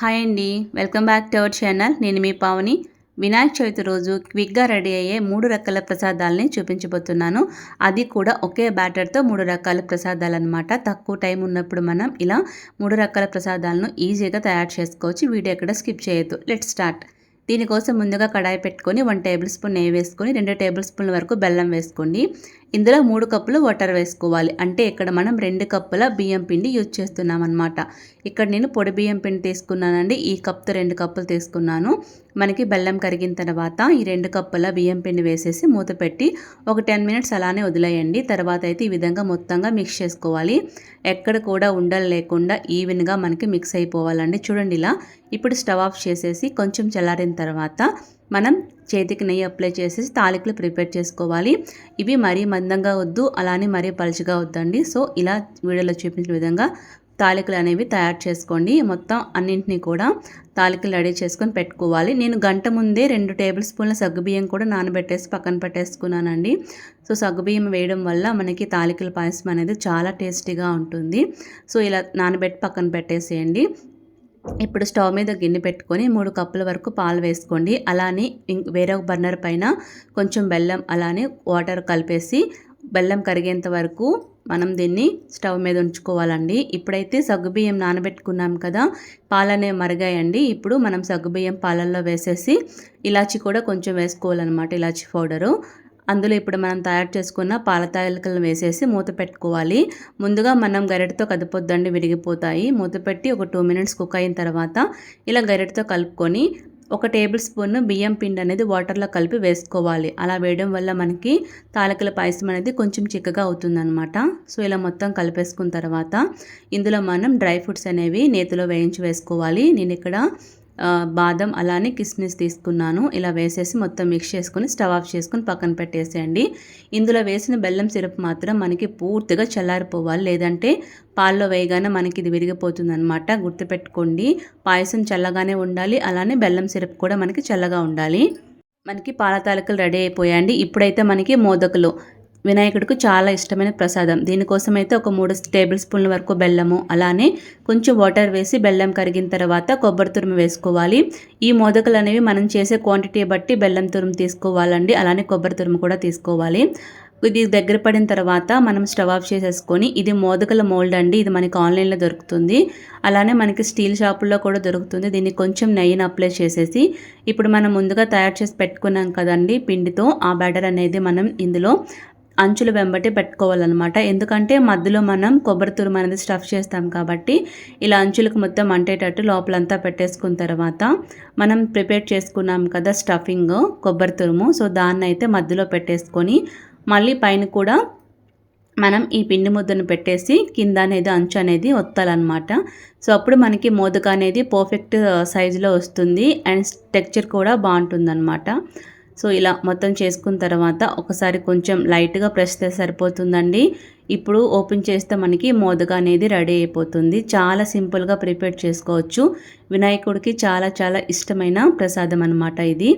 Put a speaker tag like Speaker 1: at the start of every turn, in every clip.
Speaker 1: Hi అండి. Welcome back to our channel. నేను మీ పావని. వినాయక చవితి రోజు క్విక్గా రెడీ అయ్యే మూడు రకాల ప్రసాదాలని చూపించబోతున్నాను. అది కూడా ఒకే బ్యాటర్తో మూడు రకాల ప్రసాదాలు అనమాట తక్కువ టైం ఉన్నప్పుడు మనం ఇలా మూడు రకాల ప్రసాదాలను ఈజీగా తయారు చేసుకోవచ్చు. వీడియో ఎక్కడ స్కిప్ చేయొద్దు. Let start. దీనికోసం ముందుగా కడాయి పెట్టుకొని వన్ టేబుల్ స్పూన్ నెయ్యి వేసుకొని రెండు టేబుల్ స్పూన్ల వరకు బెల్లం వేసుకోండి. ఇందులో మూడు కప్పులు వాటర్ వేసుకోవాలి. అంటే ఇక్కడ మనం రెండు కప్పుల బియ్యం పిండి యూజ్ చేస్తున్నాం అనమాట ఇక్కడ నేను పొడి బియ్యం పిండి తీసుకున్నానండి. ఈ కప్తో రెండు కప్పులు తీసుకున్నాను. మనకి బెల్లం కరిగిన తర్వాత ఈ రెండు కప్పుల బియ్యం పిండి వేసేసి మూత పెట్టి ఒక టెన్ మినిట్స్ అలానే వదిలేయండి. తర్వాత అయితే ఈ విధంగా మొత్తంగా మిక్స్ చేసుకోవాలి. ఎక్కడ కూడా ఉండలు లేకుండా ఈవెన్గా మనకి మిక్స్ అయిపోవాలండి. చూడండి ఇలా. ఇప్పుడు స్టవ్ ఆఫ్ చేసేసి కొంచెం చల్లారిన తర్వాత మనం చేతికి నెయ్యి అప్లై చేసేసి తాలికలు ప్రిపేర్ చేసుకోవాలి. ఇవి మరీ మందంగా వద్దు అలానే మరీ పలుచగా వద్దండి. సో ఇలా వీడియోలో చూపించిన విధంగా తాలికలు అనేవి తయారు చేసుకోండి. మొత్తం అన్నింటినీ కూడా తాలికలు రెడీ చేసుకొని పెట్టుకోవాలి. నేను గంట ముందే రెండు టేబుల్ స్పూన్ల సగ్గుబియ్యం కూడా నానబెట్టేసి పక్కన పెట్టేసుకున్నానండి. సో సగ్గుబియ్యం వేయడం వల్ల మనకి తాలికల పాయసం అనేది చాలా టేస్టీగా ఉంటుంది. సో ఇలా నానబెట్టి పక్కన పెట్టేసేయండి. ఇప్పుడు స్టవ్ మీద గిన్నె పెట్టుకొని మూడు కప్పుల వరకు పాలు వేసుకోండి. అలానే వేరొక బర్నర్ పైన కొంచెం బెల్లం అలానే వాటర్ కలిపేసి బెల్లం కరిగేంత వరకు మనం దీన్ని స్టవ్ మీద ఉంచుకోవాలండి. ఇప్పుడైతే సగ్గుబియ్యం నానబెట్టుకున్నాం కదా పాలనే మరిగాయండి. ఇప్పుడు మనం సగ్గుబియ్యం పాలల్లో వేసేసి ఇలాచి కూడా కొంచెం వేసుకోవాలన్నమాట ఇలాచి పౌడరు. అందులో ఇప్పుడు మనం తయారు చేసుకున్న పాల తాలికలను వేసేసి మూత పెట్టుకోవాలి. ముందుగా మనం గరిటతో కదిపోద్దండి విరిగిపోతాయి. మూత పెట్టి ఒక టూ మినిట్స్ కుక్ అయిన తర్వాత ఇలా గరిటతో కలుపుకొని ఒక టేబుల్ స్పూన్ బియ్యం పిండి అనేది వాటర్లో కలిపి వేసుకోవాలి. అలా వేయడం వల్ల మనకి తాలకల పాయసం అనేది కొంచెం చిక్కగా అవుతుందన్నమాట. సో ఇలా మొత్తం కలిపేసుకున్న తర్వాత ఇందులో మనం డ్రై ఫ్రూట్స్ అనేవి నేతిలో వేయించి వేసుకోవాలి. నేను ఇక్కడ బాదం అలానే కిస్మిస్ తీసుకున్నాను. ఇలా వేసేసి మొత్తం మిక్స్ చేసుకొని స్టవ్ ఆఫ్ చేసుకుని పక్కన పెట్టేసేయండి. ఇందులో వేసిన బెల్లం సిరప్ మాత్రం మనకి పూర్తిగా చల్లారిపోవాలి. లేదంటే పాల్లో వేయగానే మనకి ఇది విరిగిపోతుంది అనమాట గుర్తుపెట్టుకోండి. పాయసం చల్లగానే ఉండాలి. అలానే బెల్లం సిరప్ కూడా మనకి చల్లగా ఉండాలి. మనకి పాల తాలకలు రెడీ అయిపోయాయండి. ఇప్పుడైతే మనకి మోదకులు వినాయకుడికి చాలా ఇష్టమైన ప్రసాదం. దీనికోసం అయితే ఒక మూడు టేబుల్ స్పూన్ల వరకు బెల్లము అలానే కొంచెం వాటర్ వేసి బెల్లం కరిగిన తర్వాత కొబ్బరి తురుము వేసుకోవాలి. ఈ మోదకలు అనేవి మనం చేసే క్వాంటిటీ బట్టి బెల్లం తురుము తీసుకోవాలండి. అలానే కొబ్బరి తురుము కూడా తీసుకోవాలి. ఇది దగ్గర పడిన తర్వాత మనం స్టవ్ ఆఫ్ చేసేసుకొని ఇది మోదకల మోల్డ్ అండి. ఇది మనకి ఆన్లైన్లో దొరుకుతుంది. అలానే మనకి స్టీల్ షాపుల్లో కూడా దొరుకుతుంది. దీన్ని కొంచెం నెయ్యిని అప్లై చేసేసి ఇప్పుడు మనం ముందుగా తయారు చేసి పెట్టుకున్నాం కదండి పిండితో. ఆ బ్యాటర్ అనేది మనం ఇందులో అంచులు వెంబటి పెట్టుకోవాలన్నమాట. ఎందుకంటే మధ్యలో మనం కొబ్బరి తురుము అనేది స్టఫ్ చేస్తాం కాబట్టి ఇలా అంచులకు మొత్తం అంటేటట్టు లోపలంతా పెట్టేసుకున్న తర్వాత మనం ప్రిపేర్ చేసుకున్నాం కదా స్టఫింగ్ కొబ్బరి తురుము. సో దాన్ని అయితే మధ్యలో పెట్టేసుకొని మళ్ళీ పైన కూడా మనం ఈ పిండి ముద్దను పెట్టేసి కింద అనేది అంచు అనేది ఒత్తాలన్నమాట. సో అప్పుడు మనకి మోదక అనేది పర్ఫెక్ట్ సైజులో వస్తుంది. అండ్ టెక్చర్ కూడా బాగుంటుందన్నమాట. సో ఇలా మొత్తం చేసుకున్న తర్వాత ఒకసారి కొంచెం లైట్గా ప్రెస్ సరిపోతుందండి. ఇప్పుడు ఓపెన్ చేస్తే మనకి మోదక అనేది రెడీ అయిపోతుంది. చాలా సింపుల్గా ప్రిపేర్ చేసుకోవచ్చు. వినాయకుడికి చాలా చాలా ఇష్టమైన ప్రసాదం అనమాట ఇది.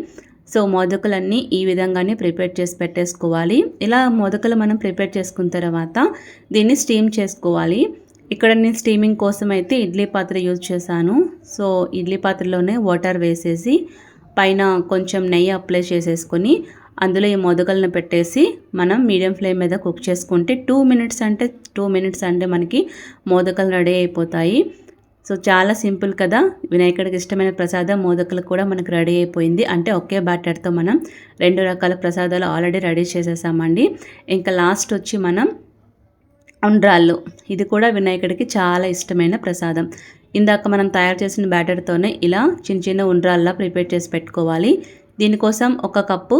Speaker 1: సో మోదకులన్నీ ఈ విధంగానే ప్రిపేర్ చేసి పెట్టేసుకోవాలి. ఇలా మోదకలు మనం ప్రిపేర్ చేసుకున్న తర్వాత దీన్ని స్టీమ్ చేసుకోవాలి. ఇక్కడ నేను స్టీమింగ్ కోసం అయితే ఇడ్లీ పాత్ర యూజ్ చేశాను. సో ఇడ్లీ పాత్రలోనే వాటర్ వేసేసి పైన కొంచెం నెయ్యి అప్లై చేసేసుకొని అందులో ఈ మొదకలను పెట్టేసి మనం మీడియం ఫ్లేమ్ మీద కుక్ చేసుకుంటే టూ మినిట్స్ అంటే టూ మినిట్స్ అంటే మనకి మోదకలు రెడీ అయిపోతాయి. సో చాలా సింపుల్ కదా. వినాయకుడికి ఇష్టమైన ప్రసాదం మోదకలు కూడా మనకు రెడీ అయిపోయింది. అంటే ఒకే బ్యాటర్తో మనం రెండు రకాల ప్రసాదాలు ఆల్రెడీ రెడీ చేసేసామండి. ఇంకా లాస్ట్ వచ్చి మనం ఉండ్రాళ్ళు. ఇది కూడా వినాయకుడికి చాలా ఇష్టమైన ప్రసాదం. ఇందాక మనం తయారు చేసిన బ్యాటర్తోనే ఇలా చిన్న చిన్న ఉండ్రాల్లా ప్రిపేర్ చేసి పెట్టుకోవాలి. దీనికోసం ఒక కప్పు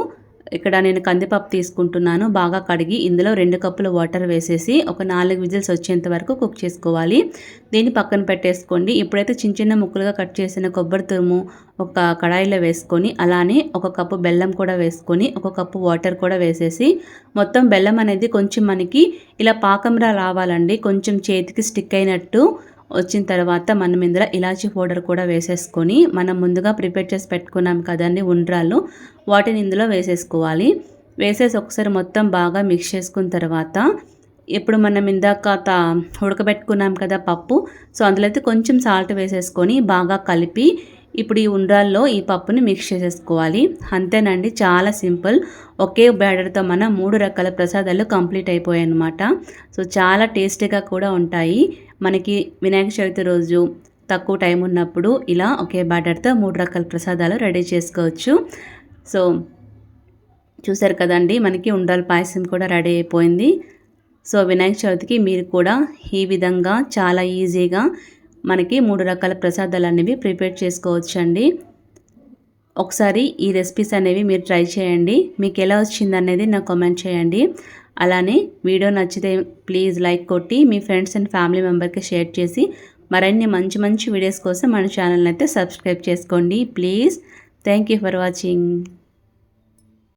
Speaker 1: ఇక్కడ నేను కందిపప్పు తీసుకుంటున్నాను. బాగా కడిగి ఇందులో రెండు కప్పులు వాటర్ వేసేసి ఒక నాలుగు విజిల్స్ వచ్చేంత వరకు కుక్ చేసుకోవాలి. దీన్ని పక్కన పెట్టేసుకోండి. ఇప్పుడైతే చిన్న చిన్న ముక్కలుగా కట్ చేసిన కొబ్బరి తురుము ఒక కడాయిలో వేసుకొని అలానే ఒక కప్పు బెల్లం కూడా వేసుకొని ఒక కప్పు వాటర్ కూడా వేసేసి మొత్తం బెల్లం అనేది కొంచెం మనకి ఇలా పాకంరా రావాలండి. కొంచెం చేతికి స్టిక్ అయినట్టు వచ్చిన తర్వాత మనం ఇందులో ఇలాచీ పౌడర్ కూడా వేసేసుకొని మనం ముందుగా ప్రిపేర్ చేసి పెట్టుకున్నాం కదండి ఉండ్రాలు వాటిని ఇందులో వేసేసుకోవాలి. వేసేసి ఒకసారి మొత్తం బాగా మిక్స్ చేసుకున్న తర్వాత ఇప్పుడు మనం ఇందాక తా ఉడకబెట్టుకున్నాం కదా పప్పు సో అందులో అయితే కొంచెం సాల్ట్ వేసేసుకొని బాగా కలిపి ఇప్పుడు ఈ ఉండ్రాల్లో ఈ పప్పుని మిక్స్ చేసేసుకోవాలి. అంతేనండి చాలా సింపుల్. ఒకే బ్యాటర్తో మన మూడు రకాల ప్రసాదాలు కంప్లీట్ అయిపోయాయి అనమాట సో చాలా టేస్టీగా కూడా ఉంటాయి. మనకి వినాయక చవితి రోజు తక్కువ టైం ఉన్నప్పుడు ఇలా ఒకే బ్యాటర్తో మూడు రకాల ప్రసాదాలు రెడీ చేసుకోవచ్చు. సో చూసారు కదండి మనకి ఉండ్రాల పాయసం కూడా రెడీ అయిపోయింది. సో వినాయక చవితికి మీరు కూడా ఈ విధంగా చాలా ఈజీగా మనకి మూడు రకాల ప్రసాదాలు అనేవి ప్రిపేర్ చేసుకోవచ్చు అండి ఒకసారి ఈ రెసిపీస్ అనేవి మీరు ట్రై చేయండి. మీకు ఎలా వచ్చింది అనేది నాకు కామెంట్ చేయండి. అలానే వీడియో నచ్చితే ప్లీజ్ లైక్ కొట్టి మీ ఫ్రెండ్స్ అండ్ ఫ్యామిలీ మెంబర్కి షేర్ చేసి మరిన్ని మంచి మంచి వీడియోస్ కోసం మన ఛానల్ని అయితే సబ్స్క్రైబ్ చేసుకోండి. Please. Thank you for watching.